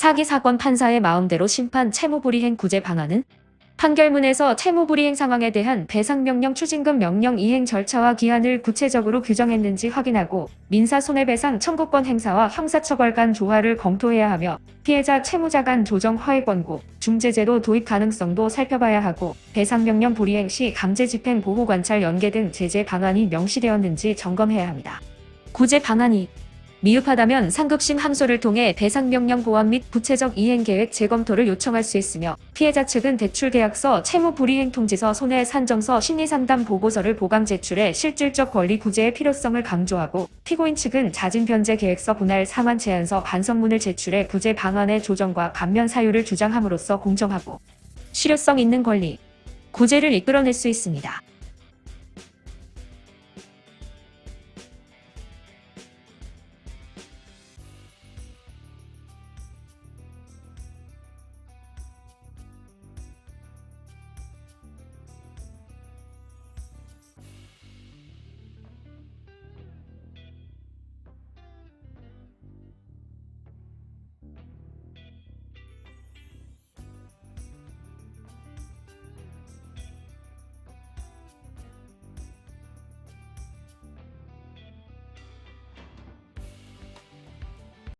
사기 사건 판사의 마음대로 심판 채무불이행 구제 방안은 판결문에서 채무불이행 상황에 대한 배상명령 추징금 명령 이행 절차와 기한을 구체적으로 규정했는지 확인하고 민사 손해배상 청구권 행사와 형사처벌 간 조화를 검토해야 하며 피해자 채무자 간 조정 허위 권고, 중재제도 도입 가능성도 살펴봐야 하고 배상명령 불이행 시 강제집행 보호관찰 연계 등 제재 방안이 명시되었는지 점검해야 합니다. 구제 방안이 미흡하다면 상급심 항소를 통해 배상명령 보완 및 구체적 이행계획 재검토를 요청할 수 있으며 피해자 측은 대출계약서, 채무불이행 통지서, 손해산정서, 심리상담 보고서를 보강 제출해 실질적 권리 구제의 필요성을 강조하고 피고인 측은 잦은 변제 계획서 분할 상환 제안서 반성문을 제출해 구제 방안의 조정과 감면 사유를 주장함으로써 공정하고 실효성 있는 권리, 구제를 이끌어낼 수 있습니다.